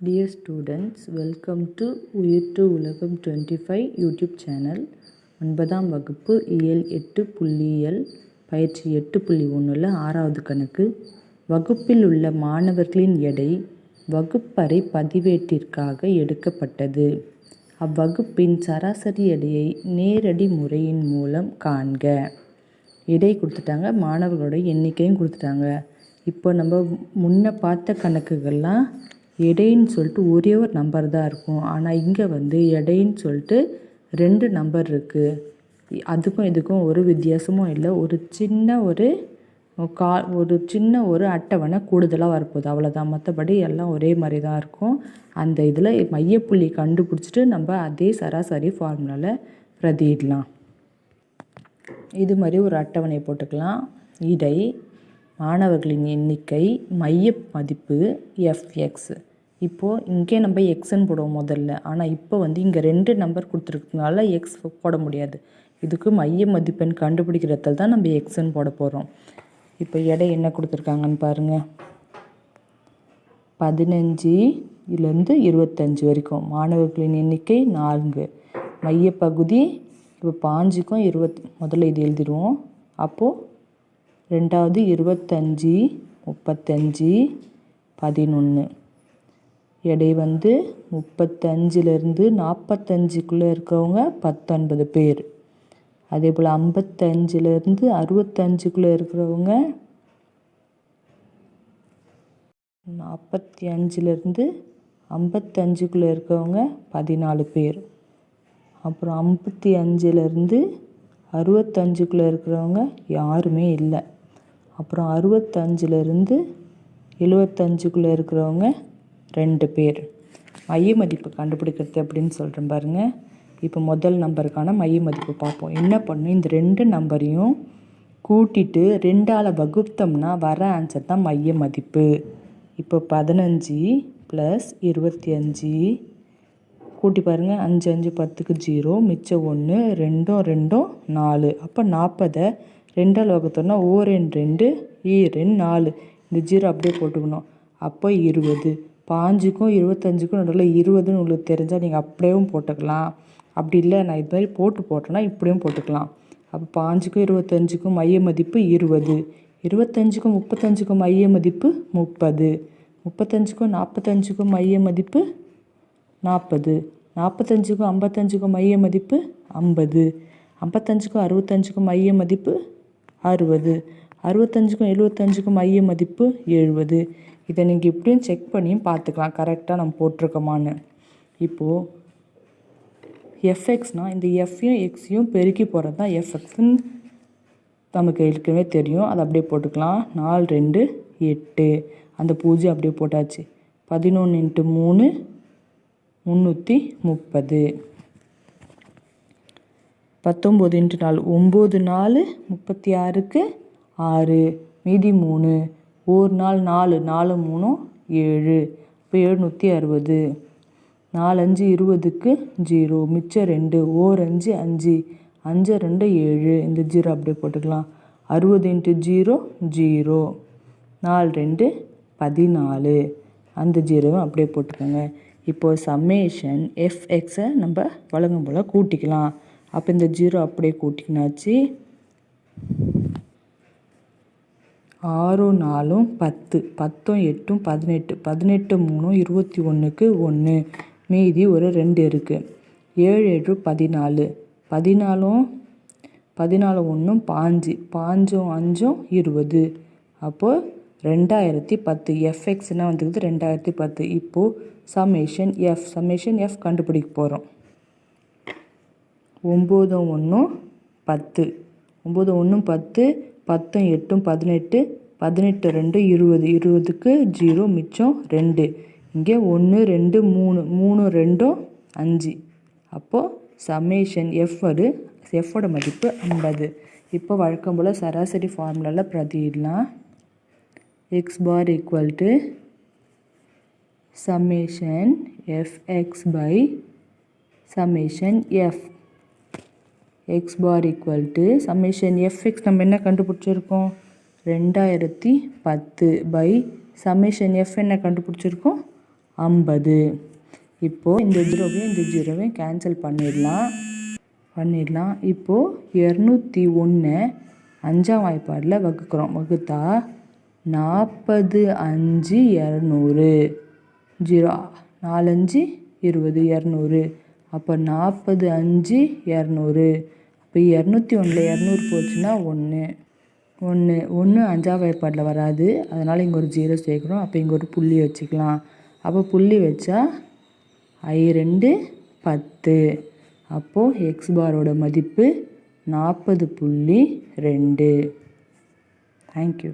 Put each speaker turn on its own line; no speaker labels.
Dear students welcome to Uyir to Ulagam twenty five YouTube channel ஒன்பதாம் வகுப்பு இயல் எட்டு புள்ளியியல் பயிற்சி எட்டு புள்ளி ஒன்றில் ஆறாவது கணக்கு. வகுப்பில் உள்ள மாணவர்களின் எடை வகுப்பறை பதிவேட்டிற்காக எடுக்கப்பட்டது. அவ்வகுப்பின் சராசரி எடையை நேரடி முறையின் மூலம் காண்க. எடை கொடுத்துட்டாங்க மாணவர்களோட எண்ணிக்கையும் கொடுத்துட்டாங்க. இப்போ நம்ம முன்ன பார்த்த கணக்குகள்லாம் எடைன்னு சொல்லிட்டு ஒரே ஒரு நம்பர் தான் இருக்கும். ஆனால் இங்கே வந்து எடைன்னு சொல்லிட்டு ரெண்டு நம்பர் இருக்குது அதுக்கும் இதுக்கும் ஒரு வித்தியாசமும் இல்லை. ஒரு சின்ன ஒரு கா ஒரு சின்ன ஒரு அட்டவணை கூடுதலாக வரப்போகுது. அவ்வளோதான் மற்றபடி எல்லாம் ஒரே மாதிரி தான் இருக்கும். அந்த இதில் மையப்புள்ளி கண்டுபிடிச்சிட்டு நம்ம அதே சராசரி ஃபார்முலாவில் பிரதியிடலாம். இது மாதிரி ஒரு அட்டவணை போட்டுக்கலாம். இடை மாணவர்களின் எண்ணிக்கை மைய மதிப்பு எஃப்எக்ஸ் இப்போது இங்கே நம்ம எக்ஸ்ன்னு போடுவோம் முதல்ல. ஆனால் இப்போ வந்து இங்கே ரெண்டு நம்பர் கொடுத்துருக்கனால எக்ஸ் போட முடியாது. இதுக்கு மைய மதிப்பெண் கண்டுபிடிக்கிறதில் தான் நம்ம எக்ஸ்ன்னு போட போகிறோம் இப்போ எடை என்ன கொடுத்துருக்காங்கன்னு பாருங்கள் பதினஞ்சுலேருந்து இருபத்தஞ்சி வரைக்கும். மாணவர்களின் எண்ணிக்கை நான்கு. மையப்பகுதி இப்போ பாஞ்சுக்கும் இருபத் முதல்ல இது எழுதிடுவோம். அப்போது ரெண்டாவது இருபத்தஞ்சி முப்பத்தஞ்சு பதினொன்று எடை வந்து முப்பத்தஞ்சிலேருந்து நாற்பத்தஞ்சுக்குள்ளே இருக்கவங்க பத்தொன்பது பேர். அதே போல் ஐம்பத்தஞ்சிலிருந்து அறுபத்தஞ்சுக்குள்ளே இருக்கிறவங்க நாற்பத்தி அஞ்சுலேருந்து ஐம்பத்தஞ்சுக்குள்ளே இருக்கவங்க பதினாலு பேர். அப்புறம் ஐம்பத்தி அஞ்சுலேருந்து அறுபத்தஞ்சுக்குள்ளே இருக்கிறவங்க யாருமே இல்லை. அப்புறம் அறுபத்தஞ்சிலேருந்து எழுபத்தஞ்சுக்குள்ளே இருக்கிறவங்க ரெண்டு பேர். மைய மதிப்பு கண்டுபிடிக்கிறது அப்படின்னு சொல்கிறேன் பாருங்கள் இப்போ முதல் நம்பருக்கான மைய மதிப்பு பார்ப்போம். என்ன பண்ணும்? இந்த ரெண்டு நம்பரையும் கூட்டிட்டு ரெண்டால் வகுத்தோம்னா வர ஆன்சர் தான் மைய மதிப்பு. இப்போ பதினஞ்சு ப்ளஸ் இருபத்தி அஞ்சு கூட்டி பாருங்கள் அஞ்சு அஞ்சு பத்துக்கு ஜீரோ மிச்சம் ஒன்று ரெண்டும் ரெண்டும் நாலு. அப்போ நாற்பதை ரெண்டால் வகுத்தோம்னா ஓ ரெண்டு ரெண்டு ஈ ரெண்டு நாலு. இந்த ஜீரோ அப்படியே போட்டுக்கணும். அப்போ இருபது. பாஞ்சுக்கும் இருபத்தஞ்சுக்கும் நடுவில் இருபதுன்னு உங்களுக்கு தெரிஞ்சால் நீங்கள் அப்படியேவும் போட்டுக்கலாம். அப்படி இல்லை நான் இது மாதிரி போட்டு போட்டேன்னா இப்படியும் போட்டுக்கலாம். அப்போ பாஞ்சுக்கும் இருபத்தஞ்சுக்கும் மைய மதிப்பு இருபது. இருபத்தஞ்சுக்கும் முப்பத்தஞ்சுக்கும் மைய மதிப்பு முப்பது. முப்பத்தஞ்சுக்கும் நாற்பத்தஞ்சுக்கும் மைய மதிப்பு நாற்பது நாற்பத்தஞ்சுக்கும் ஐம்பத்தஞ்சுக்கும் மைய மதிப்பு ஐம்பது. ஐம்பத்தஞ்சுக்கும் அறுபத்தஞ்சுக்கும் மைய மதிப்பு அறுபது. அறுபத்தஞ்சுக்கும் எழுபத்தஞ்சுக்கும் மைய மதிப்பு எழுபது. இதை நீங்கள் இப்படியும் செக் பண்ணியும் பார்த்துக்கலாம். கரெக்டாக நம்ம போட்டிருக்கோமான்னு. இப்போது எஃப்எக்ஸ்னால் இந்த எஃப்யும் எக்ஸையும் பெருக்கி போகிறது தான் எஃப்எக்ஸ்ன்னு நமக்கு ஏற்கனவே தெரியும். அதை அப்படியே போட்டுக்கலாம். நாலு ரெண்டு எட்டு. அந்த பூஜ்ஜியம் அப்படியே போட்டாச்சு. பதினொன்று இன்ட்டு மூணு முந்நூற்றி முப்பது. பத்தொம்போது இன்ட்டு நாலு ஒம்பது நாலு முப்பத்தி ஆறுக்கு ஆறு மீதி மூணு ஒரு நாள் நாலு நாலு மூணும் ஏழு. இப்போ எழுநூற்றி அறுபது. நாலஞ்சு இருபதுக்கு ஜீரோ மிச்சம் ரெண்டு ஓர் அஞ்சு அஞ்சு அஞ்சு ரெண்டு ஏழு. இந்த ஜீரோ அப்படியே போட்டுக்கலாம். அறுபது இன்ட்டு ஜீரோ ஜீரோ. நாலு ரெண்டு பதினாலு. அந்த ஜீரோவும் அப்படியே போட்டுக்கோங்க. இப்போது சம்மேஷன் எஃப்எக்ஸை நம்ம வழங்கும் போல் கூட்டிக்கலாம். அப்போ இந்த ஜீரோ அப்படியே கூட்டிக்கினாச்சு ஆறும் நாலும் பத்து பத்தும் எட்டும் பதினெட்டு பதினெட்டு மூணும் இருபத்தி ஒன்றுக்கு ஒன்று. மீதி ஒரு ரெண்டு இருக்குது ஏழு ஏழு பதினாலு. பதினாலும் பதினாலு ஒன்றும் பாஞ்சு. பாஞ்சும் அஞ்சும் இருபது. அப்போது ரெண்டாயிரத்தி பத்து. எஃப்எக்ஸ்னால் வந்துருக்குது? ரெண்டாயிரத்தி பத்து. இப்போது சமேஷன் எஃப் சமேஷன் எஃப் கண்டுபிடிக்க போகிறோம் ஒம்போதும் ஒன்றும் பத்து. ஒம்பது ஒன்றும் பத்து. பத்தும் எட்டும் பதினெட்டு பதினெட்டு ரெண்டு இருபது. இருபதுக்கு ஜீரோ மிச்சம் ரெண்டு. இங்கே ஒன்று ரெண்டு மூணு. மூணு ரெண்டும் அஞ்சு. அப்போது சமேஷன் எஃப் அது எஃப்போட மதிப்பு ஐம்பது. இப்போ வழக்கம் போல் சராசரி ஃபார்முலாவில் பிரதியிடலாம். X bar equal to summation F X by summation F X bar equal to summation F X நம்ம என்ன கண்டுபிடிச்சிருக்கோம்? ரெண்டாயிரத்தி பத்து பை சமேஷன் எஃப் என்ன கண்டுபிடிச்சிருக்கோம்? ஐம்பது. இப்போது இந்த ஜீரோவையும் இந்த ஜீரோவையும் கேன்சல் பண்ணிடலாம். பண்ணிடலாம். இப்போது இரநூத்தி ஒன்று அஞ்சாம் வாய்ப்பாடில் வகுக்கிறோம். வகுத்தா நாற்பது அஞ்சு இரநூறு. ஜீரோ நாலஞ்சு இருபது இரநூறு. அப்போ நாற்பது அஞ்சு இரநூறு. இப்போ இரநூத்தி ஒன்றில் இரநூறு போச்சுன்னா ஒன்று ஒன்று ஒன்று அஞ்சாம் வாய்ப்பாடில் வராது. அதனால் இங்கே ஒரு ஜீரோ சேர்க்குறோம். அப்போ இங்கே ஒரு புள்ளி வச்சுக்கலாம். அப்போ புள்ளி வச்சா ஐ ரெண்டு பத்து. அப்போது எக்ஸ் பாரோட மதிப்பு நாற்பது புள்ளி ரெண்டு. தேங்க்யூ